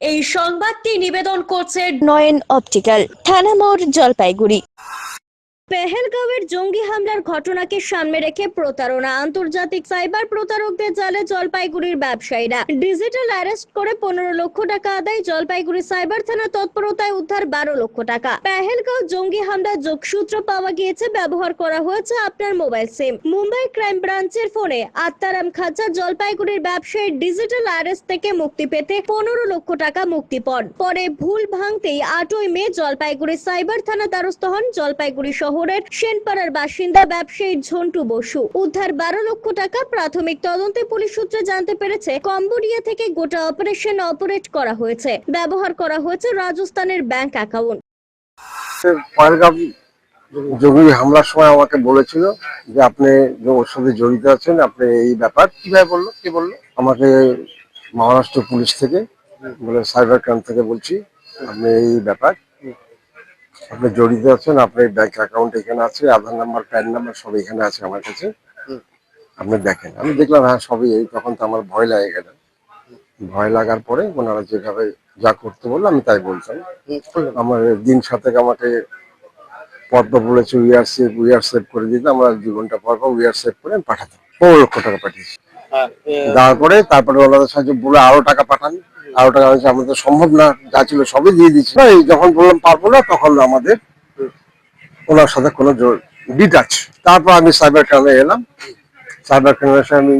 এই সংবাদটি নিবেদন করছে নয়ন অপটিক্যাল থানা মোড় জলপাইগুড়ি। পেহেলগাঁওয়ের জঙ্গি হামলার ঘটনাকে সামনে রেখে প্রতারণা। আন্তর্জাতিক সাইবার প্রতারকদের জালে জলপাইগুড়ির ব্যবসায়ীরা। ডিজিটাল অ্যারেস্ট করে পনেরো লক্ষ টাকা আদায় জলপাইগুড়ি সাইবার থানা তৎপরতায় উদ্ধার বারো লক্ষ টাকা। পেহেলগাঁও জঙ্গি হামলার যোগসূত্র পাওয়া গিয়েছে, ব্যবহার করা হয়েছে আপনার মোবাইল সিম। মুম্বাই ক্রাইম ব্রাঞ্চের ফোনে আত্মারাম খাঁচা জলপাইগুড়ির ব্যবসায়ীর ডিজিটাল অ্যারেস্ট থেকে মুক্তি পেতে পনেরো লক্ষ টাকা মুক্তিপণ পরে ভুল ভাঙতেই আটই মে জলপাইগুড়ি সাইবার থানা দ্বারস্থ হন জলপাইগুড়ি শহরের সেনপাড়ার বাসিন্দা ব্যবসায়ী ঝন্টু বসু। উদ্ধার বারো লক্ষ টাকা প্রাথমিক তদন্তে পুলিশ সূত্রে জানতে পেরেছে, কম্বোডিয়া থেকে গোটা অপারেশন অপারেট করা হয়েছে। ব্যবহার করা হয়েছে রাজস্থানের ব্যাংক অ্যাকাউন্ট। জঙ্গি হামলার সময় আমাকে বলেছিল যে আপনি ওর সাথে জড়িত আছেন, আপনি এই ব্যাপার কীভাবে বলল, কি বলল? আমাকে মহারাষ্ট্র পুলিশ থেকে, বলে সাইবার ক্রাইম থেকে বলছি, আপনি এই ব্যাপার আপনি জড়িত আছেন আপনার ব্যাংক অ্যাকাউন্ট এখানে আছে আধার নাম্বার প্যান নাম্বার সব এখানে আছে আমার কাছে। আপনি দেখেন আমি দেখলাম হ্যাঁ সবই এই তখন তো আমার ভয় লাগে গেল ভয় লাগার পরে ওনারা যেভাবে যা করতে বলল আমি তাই বলতাম। আমার দিন সাথে আমাকে পরপর বলেছে উইয়ার সেভ উইয়ার সেভ করে দিতে আমরা জীবনটা পরপর উইয়ার সেভ করে আমি পাঠাতাম। পনেরো লক্ষ টাকা পাঠিয়েছি। তারপরে তারপরে ওনাদের সাহায্যে বলে আরও টাকা পাঠান। আরও টাকা হয়েছে, আমাদের সম্ভব না, যা ছিল সবই দিয়ে দিচ্ছি যখন বললাম পারব না, তখন আমাদের ওনার সাথে কোনো ডিটাচ তারপর আমি সাইবার ক্রাইমে এলাম। সাইবার ক্রাইমে সাথে আমি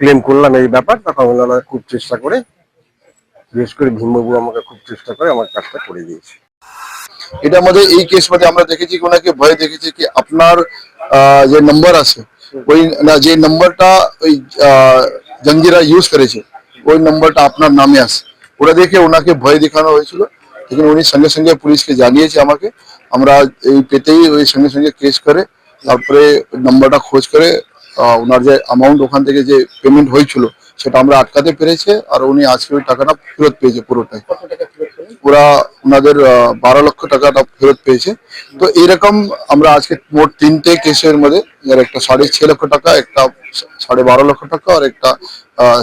ক্লেম করলাম এই ব্যাপার, তখন ওনারা খুব চেষ্টা করে, বিশেষ করে ভীমবাবু আমাকে খুব চেষ্টা করে আমার কাজটা করে দিয়েছে। এটা মধ্যে এই কেস মধ্যে আমরা দেখেছি ওনাকে ভয় দেখেছি কি, আপনার যে নাম্বার আছে, ওই যে নাম্বারটা ওই জঙ্গিরা ইউজ করেছে ওই নম্বরটা আপনার নামে আসে ওটা দেখে ওনাকে ভয় দেখানো হয়েছিল। কিন্তু উনি সঙ্গে সঙ্গে পুলিশকে জানিয়েছে আমাকে। আমরা এই পেতেই ওই সঙ্গে সঙ্গে কেস করে তারপরে নম্বরটা খোঁজ করে ওনার যে অ্যামাউন্ট ওখান থেকে যে পেমেন্ট হয়েছিল সেটা আমরা আটকাতে পেরেছে আর উনি আজকে ওই টাকাটা ফেরত পেয়েছে পুরোটাই। ওরা ওনাদের বারো লক্ষ টাকাটা ফেরত পেয়েছে। তো এরকম আমরা আজকে মোট তিনটে কেসের মধ্যে একটা সাড়ে ছ লক্ষ টাকা একটা সাড়ে বারো লক্ষ টাকা আর একটা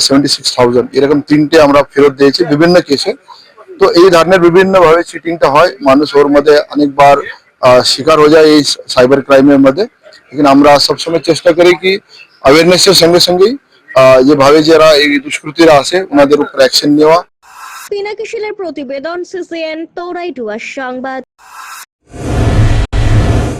সেভেন্টি সিক্স থাউজেন্ড এরকম তিনটে আমরা ফেরত দিয়েছি বিভিন্ন কেসে তো এই ধরনের বিভিন্ন ভাবে চিটিংটা হয়। মানুষ ওর মধ্যে অনেকবার শিকার হয়ে যায় এই সাইবার ক্রাইমের মধ্যে। কিন্তু আমরা সবসময় চেষ্টা করি কি অ্যাওয়ারনেসের সঙ্গে সঙ্গেই যেভাবে যারা এই দুষ্কৃতীরা আসে ওনাদের উপর অ্যাকশন নেওয়া। প্রতিবেদন, সিসিএন, তৌরাই সংবাদ।